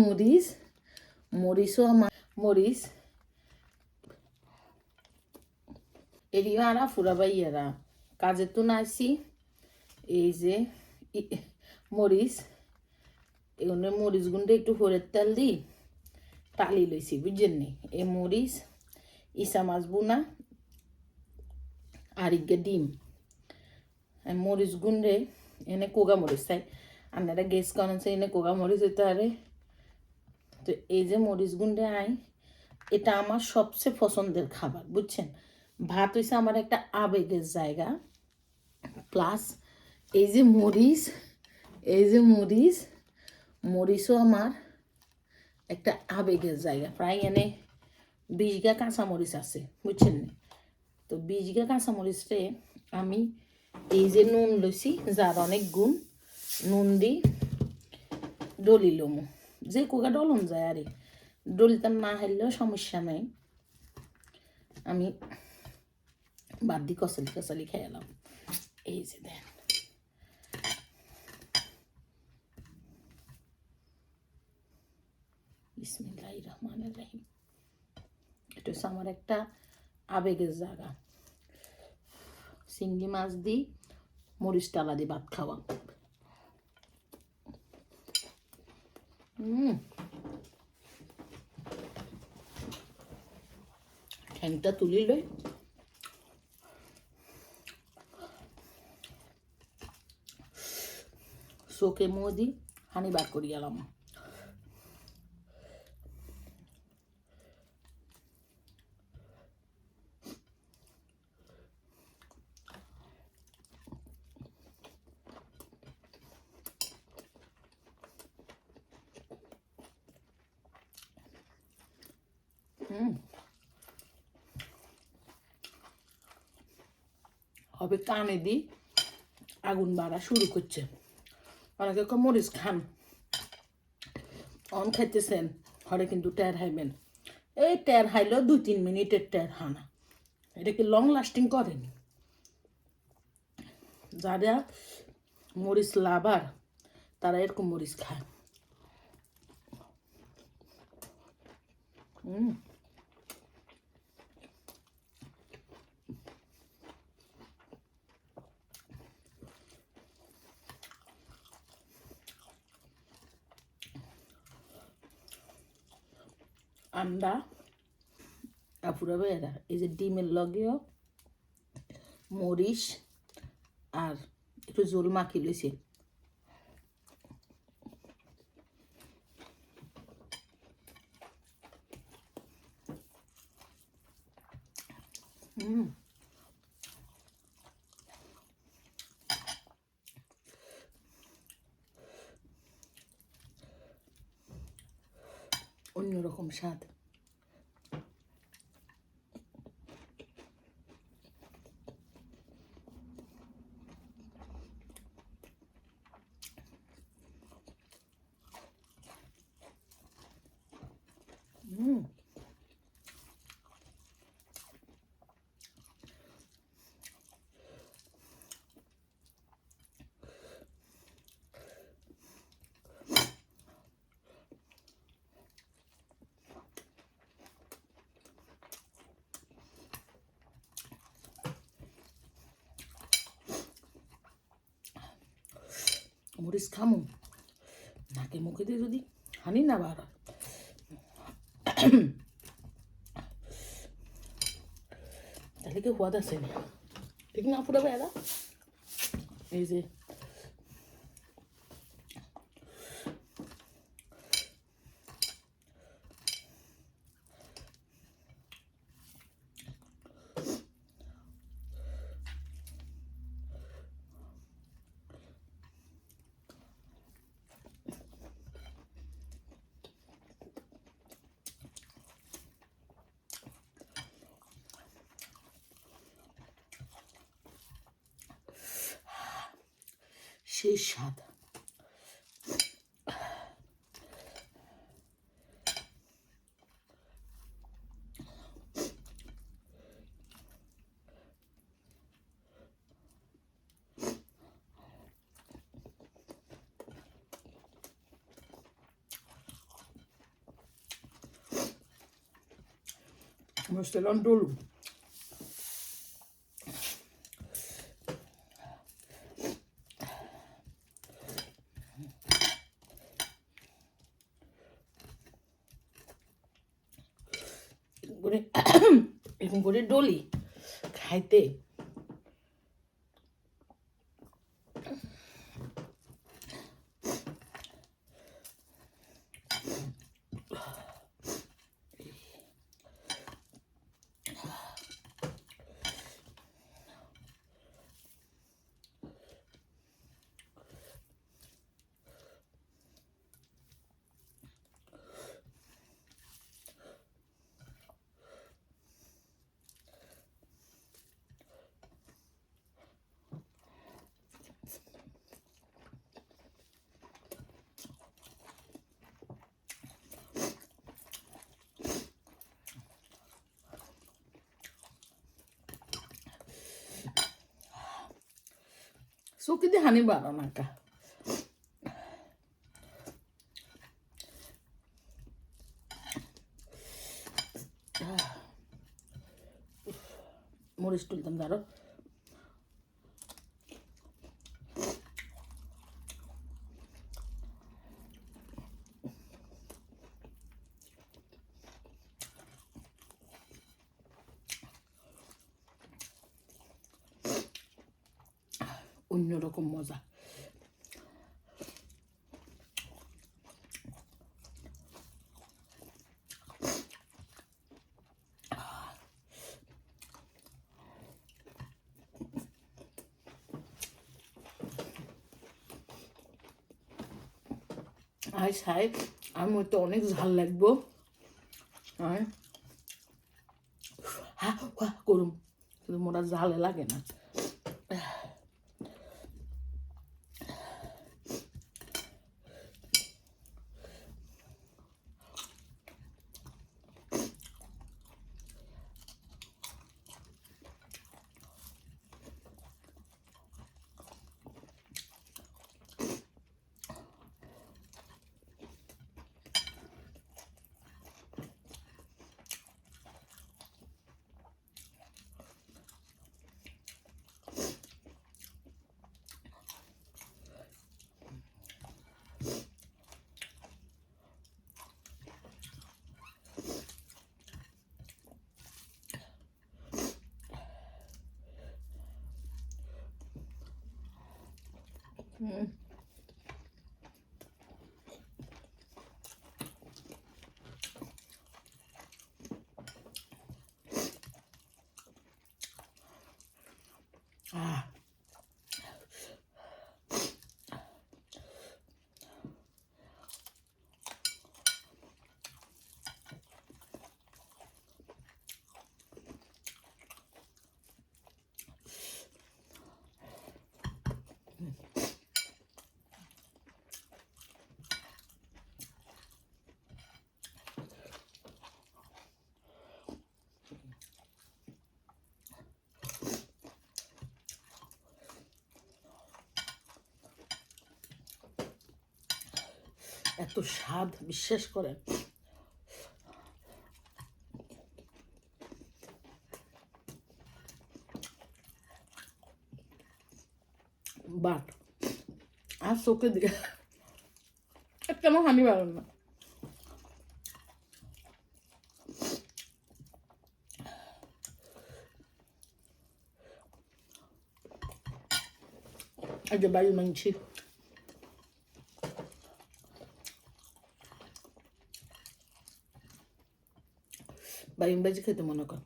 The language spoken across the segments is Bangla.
মরিচ মরিচও আমার মরিচ এরিও আরা ফুরাবাই এরা কাজে তো নাইছি এই যে মরিচ এগুলো মরিচ গুন্ডে একটু হরের তেল দিই টালি লইছি বুঝছেন নি এই মরিচ ইসা মাছ বুনা আর ইগে ডিম মরিচ গুন্ডে এনে কোগা মরিচ তাই আপনারা গেস করেন এনে কোগা মরিচ হইতে পারে তো এই যে মরিচ গুন্ডে আই, এটা আমার সবচেয়ে পছন্দের খাবার, বুঝছেন? ভাত হয়েছে আমার একটা আবেগের জায়গা। প্লাস এই যে মরিচ, এই যে মরিচ, মরিচও আমার একটা আবেগের জায়গা। প্রায় এনে বিশ গা কাঁচা মরিচ আছে, বুঝছেন তো বিশ গা কাঁচা মরিচে আমি এই যে নুন লইছি, যার অনেক গুণ, নুন দি ডলি লমু। যে কোকা ডলন যায় আরে। ডলিতাম না হারলেও সমস্যা নাই। আমি বাদ দি কচলি কচলি খেয়ালাম এই যে দেন। আমার একটা আবেগের জায়গা। চিংড়ি মাছ দিই মরিচ টালা দিয়ে ভাত খাওয়া হুম ঠ্যাংটা তুলি লই চোখে মুখ দি হানি বার করি হবে কানে দি আগুন বাড়া শুরু করছে। অনেকে মরিচ খান। অন খাইতেছেন হরে কিন্তু টের হাইবেন। এই টের হাইলেও দুই তিন মিনিটের টের হানা। এটা কি লং লাস্টিং করেনি? যারা মরিচ লাভার, তারা এরকম মরিচ খায়। হুম আন্ডা আপুরা বেড়া এই যে ডিমের লগেও মরিচ আর একটু জোল মাখি লইছে। হুম। অন্যরকম স্বাদ হুম মরিচ খামু। নাকে মুখে দিয়ে যদি হানি না বার। তাহলে কি হওয়া আছে ঠিক না পুরো বেড়া এই যে সেই স্বাদ Mă stelăm dolul. করে ডলি। খাইতে চকিতে হানি বাড়ো নাকা মরিচ তুলতাম অন্যরকম মজা। আর সাহেব আর তো অনেক ঝাল লাগবো। আর হা হা করুম। কিন্তু মোরা ঝালে লাগে না। 啊。এত স্বাদ, বিশ্বাস করেন। বাট আর চোখে দিয়ে কেন হানি পারেন না? যে বাড়ি মানছি বাইম ইংরাজি খেতে মনে কর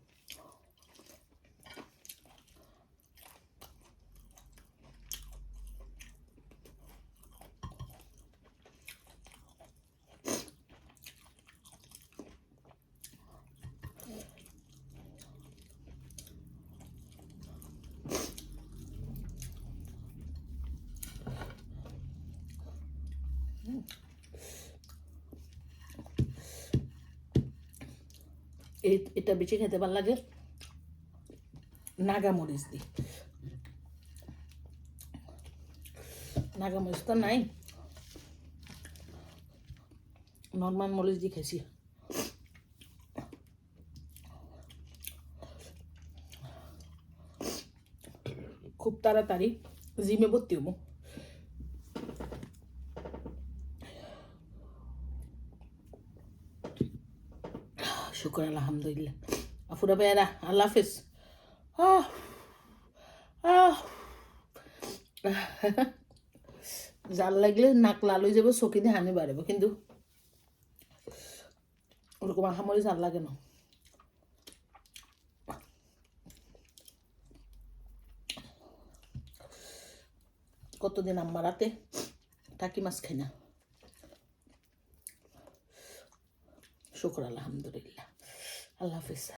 এটা বেশি খেতে ভালো লাগে। নাগামরিচ দি নাগামরিচ তো নাই। নর্মাল মরিচ দিয়ে খেয়েছি খুব তাড়াতাড়ি জিমে ভর্তি হব। শুক্র, আলহামদুলিল্লাহ। আফুরা ভাইয়ারা, আল্লাহ হাফিজ। জাল লাগলে নাক লাল হয়ে যাবে চকি দিয়ে হানি বাড়াবো কিন্তু ওরকম আহামরি জাল লাগে না। কতদিন আম্মা রাতে টাকি মাছ খাই না? শুক্র, আলহামদুলিল্লাহ। আল্লাহ হাফিজ